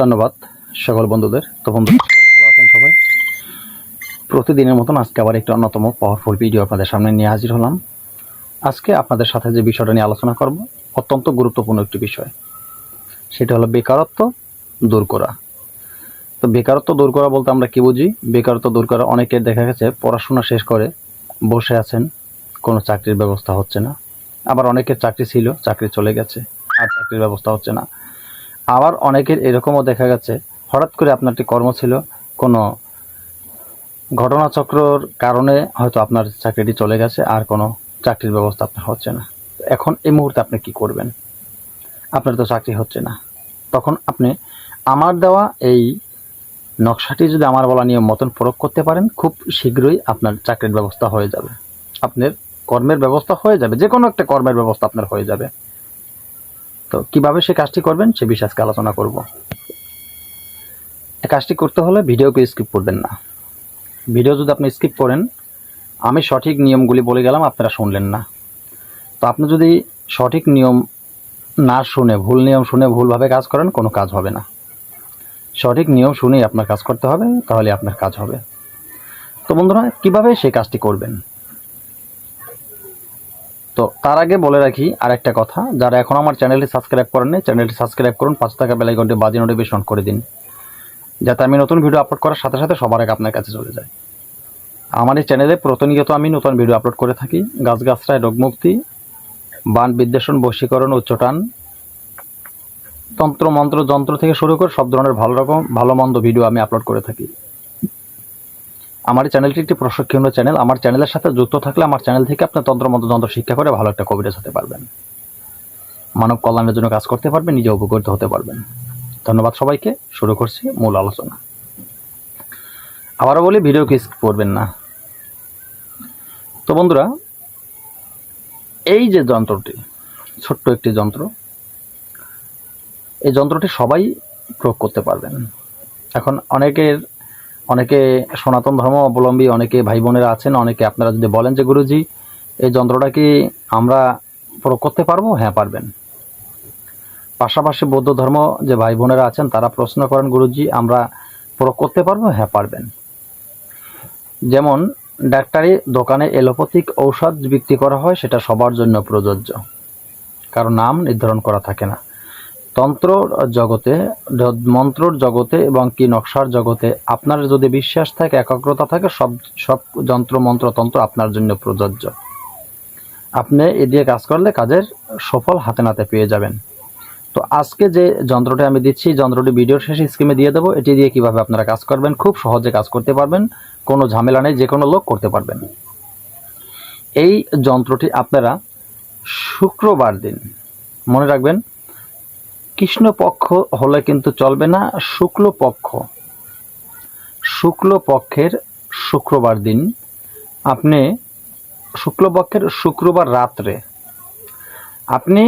ধন্যবাদ সকল বন্ধুদের। তো বন্ধু, ভালো আছেন সবাই? প্রতিদিনের মতন আজকে আবার একটি অন্যতম পাওয়ারফুল ভিডিও আপনাদের সামনে নিয়ে হাজির হলাম। আজকে আপনাদের সাথে যে বিষয়টা নিয়ে আলোচনা করব, অত্যন্ত গুরুত্বপূর্ণ একটি বিষয়। সেটা হলো বেকারত্ব দূর করা। তো বেকারত্ব দূর করা বলতে আমরা কি বুঝি? বেকারত্ব দূর করা অনেকের দেখা গেছে পড়াশোনা শেষ করে বসে আছেন, কোনো চাকরির ব্যবস্থা হচ্ছে না। আবার অনেকের চাকরি ছিল, চাকরি চলে গেছে, আর চাকরির ব্যবস্থা হচ্ছে না। আবার অনেকের এরকমও দেখা গেছে। হঠাৎ করে আপনার একটি কর্ম ছিল, কোনো ঘটনাচক্রর কারণে হয়তো আপনার চাকরিটি চলে গেছে, আর কোনো চাকরির ব্যবস্থা আপনার হচ্ছে না। এখন এই মুহূর্তে আপনি কি করবেন? আপনার তো চাকরি হচ্ছে না। তখন আপনি আমার দেওয়া এই নকশাটি যদি আমার বলা নিয়ম মতন প্রয়োগ করতে পারেন, খুব শীঘ্রই আপনার চাকরির ব্যবস্থা হয়ে যাবে। আপনার কর্মের ব্যবস্থা হয়ে যাবে। যে কোনো একটা কর্মের ব্যবস্থা আপনার হয়ে যাবে। তো কীভাবে সে কাজটি করবেন সে বিষয়ে আজকে আলোচনা করব। কাজটি করতে হলে ভিডিওকে স্কিপ করবেন না। ভিডিও যদি আপনি স্কিপ করেন, আমি সঠিক নিয়মগুলি বলে গেলাম, আপনারা শুনলেন না। তো আপনি যদি সঠিক নিয়ম না শুনে, ভুল নিয়ম শুনে ভুলভাবে কাজ করেন, কোনো কাজ হবে না। সঠিক নিয়ম শুনেই আপনার কাজ করতে হবে তাহলে আপনার কাজ হবে। তো বন্ধুরা, কীভাবে সেই কাজটি করবেন? তো তার আগে বলে রাখি আর একটা কথা, যারা এখন আমার চ্যানেলটি সাবস্ক্রাইব করেননি, চ্যানেলটি সাবস্ক্রাইব করুন পাঁচ টাকা বেলাইকনটি বাজি নোটিফিকেশন করে দিন, যাতে আমি নতুন ভিডিও আপলোড করার সাথে সাথে সবার আগে আপনার কাছে চলে যায়। আমার এই চ্যানেলে প্রতিনিয়ত আমি নতুন ভিডিও আপলোড করে থাকি গাছগাছরায় রোগমুক্তি বান বিদ্বেষণ, বশীকরণ উচ্চটান তন্ত্র মন্ত্র যন্ত্র থেকে শুরু করে সব ধরনের ভালো রকম, ভালো মন্দ ভিডিও আমি আপলোড করে থাকি। আমার চ্যানেলটি একটি প্রশিক্ষণীয় চ্যানেল। আমার চ্যানেলের সাথে যুক্ত থাকলে আমার চ্যানেল থেকে আপনি তন্ত্র মন্ত্র যন্ত্র শিক্ষা করে ভালো একটা কবিরাজ হতে পারবেন। মানব কল্যাণের জন্য কাজ করতে পারবেন, নিজে উপকৃত হতে পারবেন। ধন্যবাদ সবাইকে। শুরু করছি মূল আলোচনা। আবারও বলি ভিডিও স্কিপ করবেন না। তো বন্ধুরা, এই যে যন্ত্রটি, ছোট্ট একটি যন্ত্র, এই যন্ত্রটি সবাই প্রয়োগ করতে পারবেন। এখন অনেকের অনেকে সনাতন ধর্ম অবলম্বী অনেকে ভাই বোনেরা আছেন, অনেকে আপনারা যদি বলেন যে গুরুজি, এই যন্ত্রটা কি আমরা প্রয়োগ করতে পারব? হ্যাঁ পারবেন। পাশাপাশি বৌদ্ধ ধর্ম যে ভাই বোনেরা আছেন, তারা প্রশ্ন করেন, গুরুজি, আমরা প্রয়োগ করতে পারব? হ্যাঁ পারবেন। যেমন, ডাক্তারি দোকানে এলোপ্যাথিক ঔষধ বিক্রি করা হয়, সেটা সবার জন্য প্রযোজ্য। কারণ নাম নির্ধারণ করা থাকে না। তন্ত্র জগতে মন্ত্রর জগতে এবং কি নকশার জগতে আপনার যদি বিশ্বাস থাকে, একাগ্রতা থাকে, সব সব যন্ত্র, মন্ত্র, তন্ত্র আপনার জন্য প্রযোজ্য। আপনি এ দিয়ে কাজ করলে কাজের সফল হাতে নাতে পেয়ে যাবেন। তো আজকে যে যন্ত্রটি আমি দিচ্ছি, যন্ত্রটি ভিডিওর শেষে স্ক্রিমে দিয়ে দেবো। এটি দিয়ে কীভাবে আপনারা কাজ করবেন, খুব সহজে কাজ করতে পারবেন। কোনো ঝামেলা নেই, যে কোনো লোক করতে পারবেন। এই যন্ত্রটি আপনারা শুক্রবার দিন, মনে রাখবেন কৃষ্ণপক্ষ হলে কিন্তু চলবে না, শুক্লপক্ষ। শুক্লপক্ষের শুক্রবার দিন, আপনি শুক্লপক্ষের শুক্রবার রাত্রে আপনি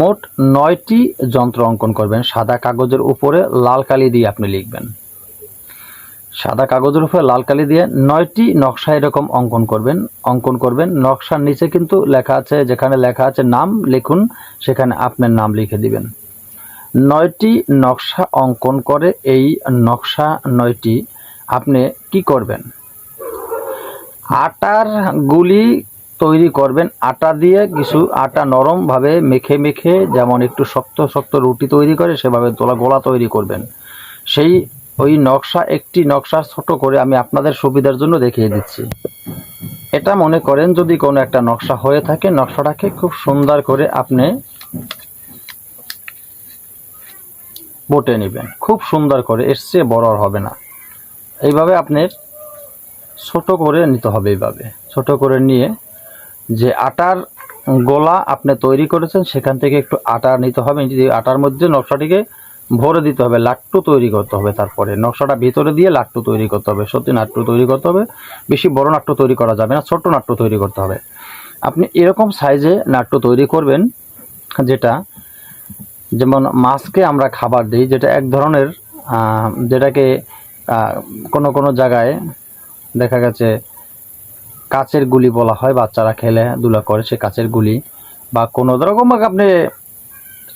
মোট নয়টি যন্ত্র অঙ্কন করবেন। সাদা কাগজের উপরে লাল কালি দিয়ে আপনি লিখবেন। সাদা কাগজের উপরে লাল কালি দিয়ে নয়টি নকশা এরকম অঙ্কন করবেন। অঙ্কন করবেন, নকশার নিচে কিন্তু লেখা আছে, যেখানে লেখা আছে নাম লিখুন, সেখানে আপনার নাম লিখে দিবেন। নয়টি নকশা অঙ্কন করে এই নকশা নয়টি আপনি কি করবেন? আটার গুলি তৈরি করবেন, আটা দিয়ে কিছু আটা নরমভাবে মেখে মেখে, যেমন একটু শক্ত শক্ত রুটি তৈরি করে, সেভাবে তোলা গোলা তৈরি করবেন। সেই ওই নকশা, একটি নকশা ছোট করে আমি আপনাদের সুবিধার জন্য দেখিয়ে দিচ্ছি। এটা মনে করেন যদি কোনো একটা নকশা হয়ে থাকে, নকশাটাকে খুব সুন্দর করে আপনি বটে নেবেন। খুব সুন্দর করে, এর বড় আর হবে না। এইভাবে আপনার ছোট করে নিতে হবে এইভাবে। ছোট করে নিয়ে যে আটার গোলা আপনি তৈরি করেছেন, সেখান থেকে একটু আটা নিতে হবে। এই আটার মধ্যে নকশাটিকে ভরে দিতে হবে, লাট্টু তৈরি করতে হবে তারপরে। নকশাটা ভিতরে দিয়ে লাট্টু তৈরি করতে হবে সত্যি নাট্টু তৈরি করতে হবে। বেশি বড় নাট্টু তৈরি করা যাবে না ছোট্ট নাট্টু তৈরি করতে হবে। আপনি এরকম সাইজে নাট্টু তৈরি করবেন, যেটা যেমন মাছকে আমরা খাবার দিই, যেটা এক ধরনের যেটাকে কোনো কোনো জায়গায় দেখা গেছে কাচের গুলি বলা হয়, বাচ্চারা খেলে, দুলা করে সে কাচের গুলি, বা কোনো রকম আপনি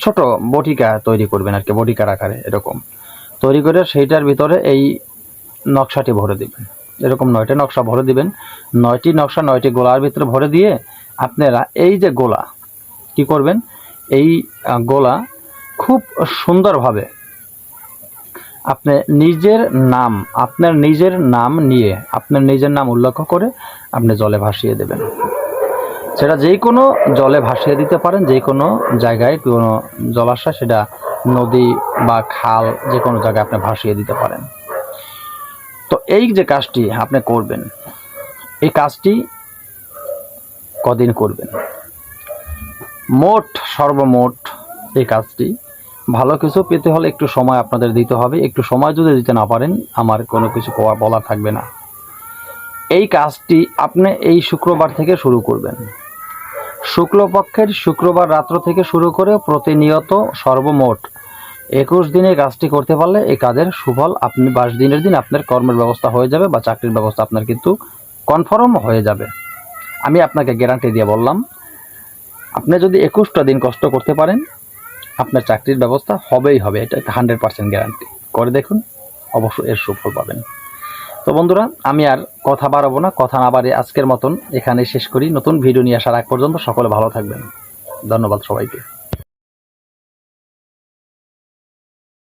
ছোট বটিকা তৈরি করবেন আর কি, বটিকার আকারে, এরকম। তৈরি করে সেইটার ভিতরে এই নকশাটি ভরে দিবেন। এরকম নয়টি নকশা ভরে দিবেন। নয়টি নকশা, নয়টি গোলার ভিতরে ভরে দিয়ে আপনারা এই যে গোলা, কি করবেন? এই গোলা খুব সুন্দরভাবে আপনি নিজের নাম, আপনার নিজের নাম নিয়ে, আপনার নিজের নাম উল্লেখ করে আপনি জলে ভাসিয়ে দেবেন। সেটা যেই কোনো জলে ভাসিয়ে দিতে পারেন যে কোনো জায়গায় কোনো জলাশয়, সেটা নদী বা খাল যে কোনো জায়গায় আপনি ভাসিয়ে দিতে পারেন। তো এই যে কাজটি আপনি করবেন, এই কাজটি কদিন করবেন? মোট, সর্বমোট এই কাজটি। ভালো কিছু পেতে হলে একটু সময় আপনাদের দিতে হবে। একটু সময় যদি দিতে না পারেন, আমার কোনো কিছু বলা থাকবে না। এই কাজটি আপনি এই শুক্রবার থেকে শুরু করবেন। শুক্লপক্ষের শুক্রবার রাত্র থেকে শুরু করে প্রতিনিয়ত সর্বমোট একুশ দিনে কাজটি করতে পারলে এই কাজের সুফল আপনি বাইশ দিনের দিন আপনার কর্মের ব্যবস্থা হয়ে যাবে বা চাকরির ব্যবস্থা আপনার কিন্তু কনফার্ম হয়ে যাবে। আমি আপনাকে গ্যারান্টি দিয়ে বললাম, আপনি যদি একুশটা দিন কষ্ট করতে পারেন আপনার চাকরির ব্যবস্থা হবেই হবে, এটা একটা হান্ড্রেড পার্সেন্ট গ্যারান্টি করে দেখুন, অবশ্যই এর সুফল পাবেন। তো বন্ধুরা, আমি আর কথা বাড়াবো না, কথা না বাড়ি আজকের মতন এখানে শেষ করি। নতুন ভিডিও নিয়ে আসার আগ পর্যন্ত সকলে ভালো থাকবেন। ধন্যবাদ সবাইকে।